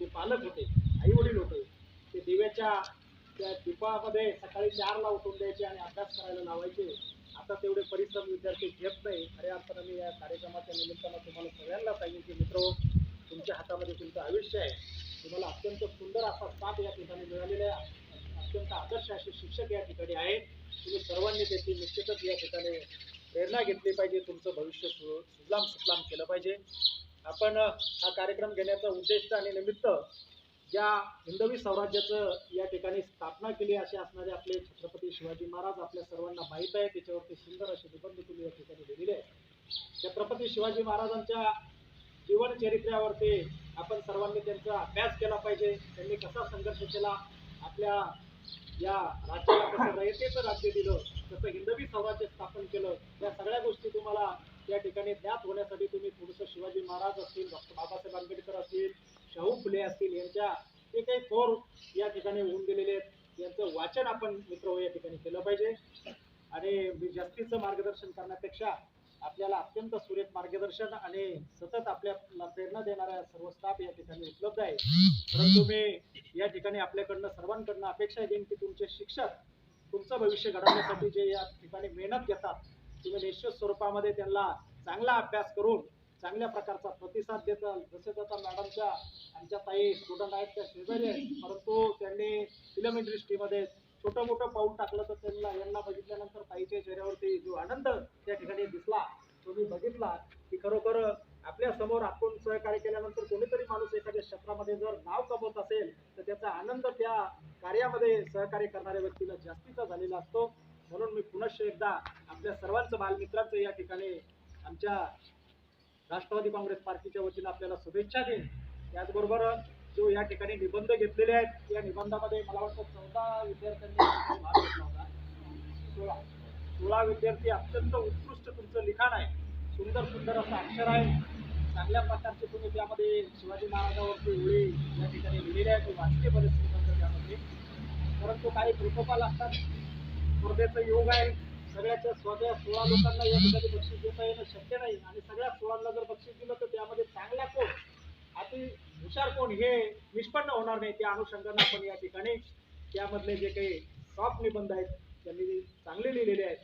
ते पालक होते आई वडील होते ते दिव्याच्या त्या दीपामध्ये सकाळी चारला उठून द्यायचे आणि अभ्यास करायला लावायचे. आता तेवढे परिश्रम विद्यार्थी घेत नाही. खऱ्या अर्थानं मी या कार्यक्रमाच्या निमित्तानं तुम्हाला सगळ्यांना सांगेन की मित्र तुमच्या हातामध्ये तुमचं आयुष्य आहे. तुम्हाला अत्यंत सुंदर असा साथ या ठिकाणी मिळालेला आहे. अत्यंत आदर्श असे शिक्षक या ठिकाणी आहेत. तुम्ही सर्वांनी त्याची निश्चितच या ठिकाणी प्रेरणा घेतली पाहिजे. तुमचं भविष्य सु सुजलाम सुफलाम केलं पाहिजे. आपण हा कार्यक्रम घेण्याचा उद्देश आणि निमित्त ज्या हिंदवी स्वराज्याचं या ठिकाणी स्थापना केली असे असणारे आपले छत्रपती शिवाजी महाराज आपल्या सर्वांना माहीत आहे. त्याच्यावरती सुंदर असे निबंध तुम्ही या ठिकाणी लिहिलेले आहे छत्रपती शिवाजी महाराजांच्या जीवनचरित्र्यावरती आपण सर्वांनी त्यांचा अभ्यास केला पाहिजे. त्यांनी कसा संघर्ष केला? आपल्या या राज्याला कसं रयतेचं राज्य दिलं? कसं हिंदवी स्वराज्य स्थापन केलं? या सगळ्या गोष्टी तुम्हाला या ठिकाणी ज्ञात होण्यासाठी तुम्ही थोडंसं शिवाजी महाराज असतील डॉक्टर बाबासाहेब आंबेडकर असतील शाहू फुले असतील यांच्या जे काही थोर या ठिकाणी होऊन गेलेले आहेत यांचं वाचन आपण मित्र हो या ठिकाणी केलं पाहिजे. आणि जास्तीचं मार्गदर्शन करण्यापेक्षा आपल्याला अत्यंत सुरेख मार्गदर्शन आणि सतत आपल्याला प्रेरणा देणाऱ्या सर्व स्टाफ या ठिकाणी उपलब्ध आहे परंतु मी या ठिकाणी आपल्याकडनं सर्वांकडनं अपेक्षा घेईन की तुमचे शिक्षक तुमचं भविष्य घडवण्यासाठी जे या ठिकाणी मेहनत घेतात तुम्ही निश्चित स्वरूपामध्ये त्यांना चांगला अभ्यास करून चांगल्या प्रकारचा प्रतिसाद देतात जसं आता मॅडमच्या आमच्या ताई स्टुडंट आहेत त्या शेजारी आहेत परंतु त्यांनी फिल्म इंडस्ट्रीमध्ये छोटं मोठं पाऊल टाकलं तर त्यांना यांना बघितल्यानंतर ताईच्या चेहऱ्यावरती जो आनंद त्या ठिकाणी दिसला. तो मी बघितला की खरोखर आपल्यासमोर आपण सहकार्य केल्यानंतर कोणीतरी माणूस एखाद्या क्षेत्रामध्ये जर नाव कमवत असेल तर त्याचा आनंद त्या कार्यामध्ये सहकार्य करणाऱ्या व्यक्तीला जास्तीचा झालेला असतो. म्हणून मी पुनश्च एकदा आपल्या सर्वांचं बालमित्रांचं या ठिकाणी आमच्या राष्ट्रवादी काँग्रेस पार्टीच्या वतीनं आपल्याला शुभेच्छा देईन. त्याचबरोबर जो या ठिकाणी निबंध घेतलेले आहेत या निबंधामध्ये मला वाटतं चौदा विद्यार्थ्यांनी भाग घेतला होता. सोळा. सोळा विद्यार्थी अत्यंत उत्कृष्ट तुमचं लिखाण आहे. सुंदर सुंदर असं अक्षर आहे. चांगल्या प्रकारचे तुम्ही त्यामध्ये शिवाजी महाराजावरती ओळी या ठिकाणी लिहिलेले आहेत. वाचले बरेच त्यामध्ये. परंतु काही प्रोटोकॉल असतात. स्पर्धेचं योग आहे. सगळ्याच्या सगळ्या सोळा लोकांना या ठिकाणी बक्षीस देता येणं शक्य नाही. आणि सगळ्या सोळांना जर बक्षीस दिलं तर त्यामध्ये चांगला कोण? अति हुशार कोण? हे निष्पन्न होणार नाही. त्या अनुषंगानं आपण या ठिकाणी त्यामधले जे काही टॉप निबंध आहेत त्यांनी चांगले लिहिलेले आहेत.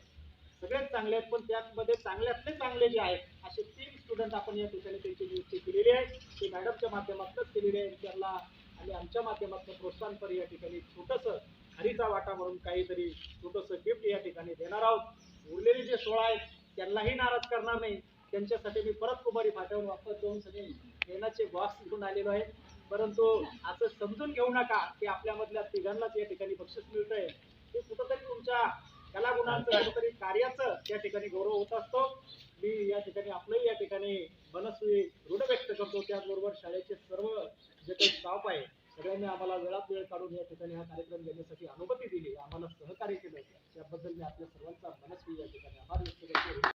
सगळेच चांगले आहेत पण त्यामध्ये चांगल्यातले चांगले जे आहेत असे तीन स्टुडंट आपण या ठिकाणी त्यांची नियुक्ती केलेली आहे. ते मॅडमच्या माध्यमातूनच केलेली आहे. त्यांना आणि आमच्या माध्यमातून प्रोत्साहनपर या ठिकाणी छोटंसं हरीचा वाटा म्हणून काहीतरी छोटंसं गिफ्ट या ठिकाणी देणार आहोत. उरलेले जे सोळा आहेत त्यांनाही नाराज करणार नाही. त्यांच्यासाठी मी परत कुमारी फाट्यावर वापस जाऊन सगळे खेळण्याचे बॉक्स घेऊन आलेलो आहे. परंतु असं समजून घेऊ नका की आपल्यामधल्या तिघांनाच या ठिकाणी बक्षीस मिळतंय. ते कुठंतरी तुमच्या कलागुणांचं कुठंतरी कार्याचं त्या ठिकाणी गौरव होत असतो. मी या ठिकाणी आपलंही या ठिकाणी मनस्वी ऋण व्यक्त करतो. त्याचबरोबर शाळेचे सर्व जे काही स्टाफ आहे सगळ्यांनी आम्हाला वेळात वेळ काढून या ठिकाणी हा कार्यक्रम घेण्यासाठी अनुमती दिली. आम्हाला सहकार्य केलं. त्याबद्दल मी आपल्या सर्वांचा मनस्वी या ठिकाणी आभार व्यक्त करतो.